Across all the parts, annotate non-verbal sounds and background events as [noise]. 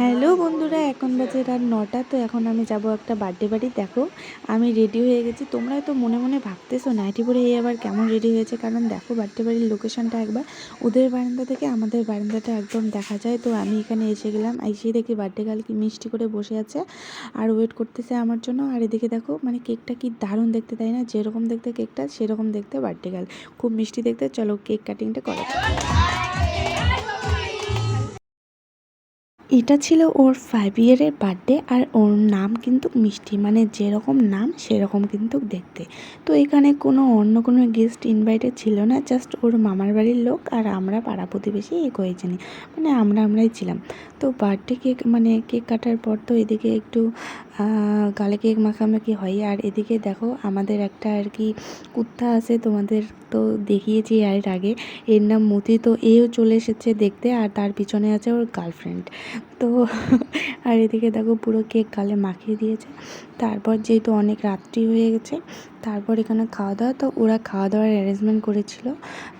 Hello বন্ধুরা, এখন বাজে রাত নটা, তো এখন আমি যাব একটা বার্থডে বাড়ি দেখো। আমি রেডি হয়ে গেছি। তোমরা তো মনে মনে ভাবতেছো নাইটি পরে এই আবার কেমন রেডি হয়েছে? কারণ দেখো বার্থডে বাড়ির লোকেশনটা একবার ওদের বারান্দা থেকে আমাদের বারান্দাটা একদম দেখা যায়। তো আমি এখানে এসে গেলাম এসে দেখি বার্থডে গার্ল কি মিষ্টি করে বসে আছে আর ওয়েট করতেছে আমার জন্য। আর এদিকে দেখো মানে কেকটা কি দারুণ দেখতে, তাই না? যেরকম দেখতে কেকটা সেরকম দেখতে বার্থডে গার্ল খুব মিষ্টি দেখতে, চলো কেক কাটিংটা করা এটা ছিল ওর ফাইভ ইয়ারের বার্থডে আর ওর নাম কিন্তু মিষ্টি। মানে যেরকম নাম, সেরকম কিন্তু দেখতে। তো এখানে কোনো, অন্য কোনো গেস্ট ইনভাইটেড ছিল না জাস্ট ওর মামার বাড়ির লোক আর আমরা পাড়া প্রতিবেশী এই জানি। মানে আমরা আমরাই ছিলাম। তো বার্থডে কেক মানে কেক কাটার পর তো এদিকে একটু গালে কেক মাখামাখি হয়। আর এদিকে দেখো আমাদের একটা আর কি কুত্তা আছে, তোমাদের তো দেখিয়েছি এর আগে। এর নাম মতি, তো এও চলে এসেছে দেখতে আর তার পিছনে আছে ওর গার্লফ্রেন্ড তো [laughs] আর এদিকে দেখো পুরো কেক গালে মাখিয়ে দিয়েছে। তারপর যেহেতু অনেক রাত্রি হয়ে গেছে তারপর এখানে খাওয়া দাওয়া তো ওরা খাওয়া দাওয়ার অ্যারেঞ্জমেন্ট করেছিল।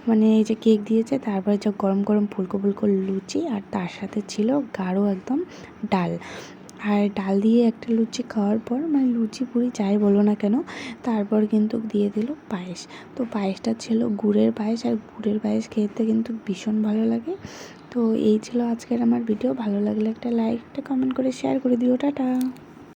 মানে এই যে কেক দিয়েছে, তারপরে যে গরম গরম ফুলকো ফুলকো লুচি, আর তার সাথে ছিল গাঢ় একদম ডাল। আর ডাল দিয়ে একটা লুচি খাওয়ার পর মানে লুচি পুরি যাই বলো না কেন, তারপর কিন্তু দিয়ে দিল পায়েস। তো পায়েসটা ছিল গুড়ের পায়েস, আর গুড়ের পায়েস খেতে কিন্তু ভীষণ ভালো লাগে। তো এই ছিল আজকের আমার ভিডিও ভালো লাগলে একটা লাইক একটা কমেন্ট করে শেয়ার করে দিও। টাটা!